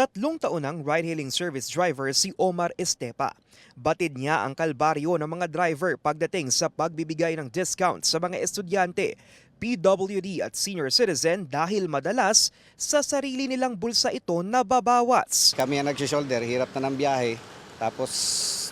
Tatlong taon ng ride-hailing service driver si Omar Estepa. Batid niya ang kalbaryo ng mga driver pagdating sa pagbibigay ng discount sa mga estudyante, PWD at senior citizen dahil madalas sa sarili nilang bulsa ito nababawas. Kami ang nagsisolder, hirap na ng biyahe. Tapos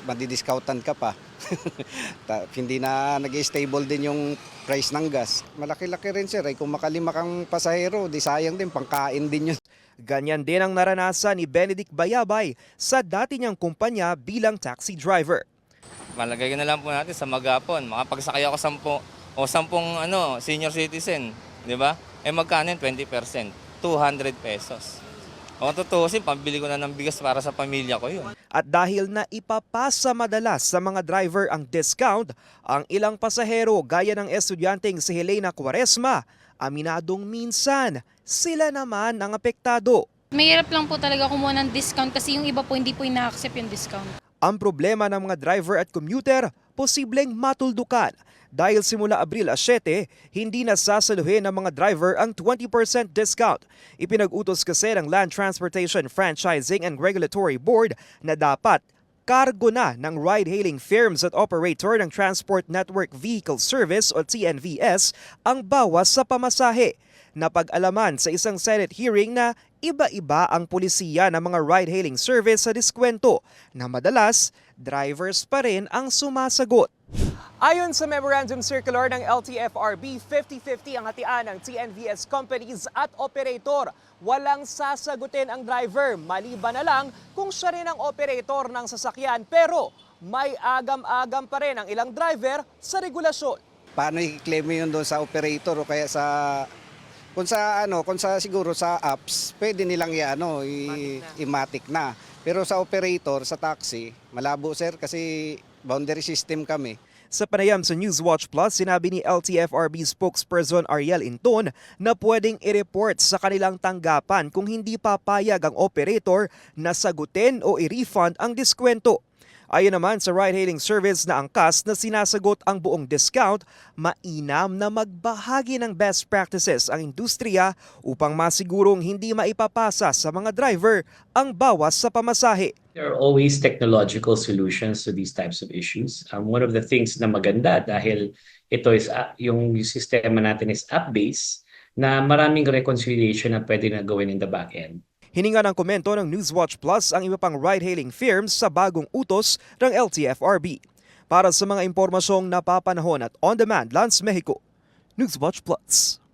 madidiscountan ka pa. Hindi na nag-stable din yung price ng gas. Malaki-laki rin sir, eh. kung makalima kang pasahero, di sayang din, pangkain din yun. Ganyan din ang naranasan ni Benedict Bayabay sa dati niyang kumpanya bilang taxi driver. Malagay na lang po natin sa magapon. Makapagsakay ako sampo, o sampung ano, senior citizen, di ba? Eh magkano yun? 20%. 200 pesos. O tutusin, pambili ko na ng bigas para sa pamilya ko yun. At dahil na ipapasa madalas sa mga driver ang discount, ang ilang pasahero gaya ng estudyanteng si Helena Quaresma, aminadong minsan sila naman ang apektado. Mahirap lang po talaga kumuha ng discount kasi yung iba po hindi po ina-accept yung discount. Ang problema ng mga driver at commuter, posibleng matuldukan. Dahil simula Abril 7, hindi na sasaluhin ng mga driver ang 20% discount. Ipinag-utos kasi ng Land Transportation Franchising and Regulatory Board na dapat kargo na ng ride-hailing firms at operator ng Transport Network Vehicle Service o TNVS ang bawas sa pamasahe. Napag-alaman sa isang Senate hearing na iba-iba ang pulisiya ng mga ride-hailing service sa diskwento na madalas drivers pa rin ang sumasagot. Ayon sa Memorandum Circular ng LTFRB, 50-50 ang hatian ng TNVS companies at operator. Walang sasagutin ang driver, maliban na lang kung siya rin ang operator ng sasakyan. Pero may agam-agam pa rin ang ilang driver sa regulasyon. Paano i-claim mo yun doon sa operator o kaya sa kung sa ano, kung sa siguro sa apps, pwede nilang i-ano, i-matic na. Pero sa operator, sa taxi, malabo sir kasi boundary system kami. Sa panayam sa Newswatch Plus, sinabi ni LTFRB spokesperson Ariel Inton na pwedeng i-report sa kanilang tanggapan kung hindi papayag ang operator na sagutin o i-refund ang diskwento. Ayon naman sa ride-hailing service na angkas na sinasagot ang buong discount, mainam na magbahagi ng best practices ang industriya upang masigurong hindi maipapasa sa mga driver ang bawas sa pamasahe. There are always technological solutions to these types of issues. Um, one of the things na maganda dahil ito is uh, yung sistema natin is app-based na maraming reconciliation na pwede na gawin in the back end. Hininga ng komento ng Newswatch Plus ang iba pang ride-hailing firms sa bagong utos ng LTFRB. Para sa mga impormasyong napapanahon at on-demand, Lance Mexico, Newswatch Plus.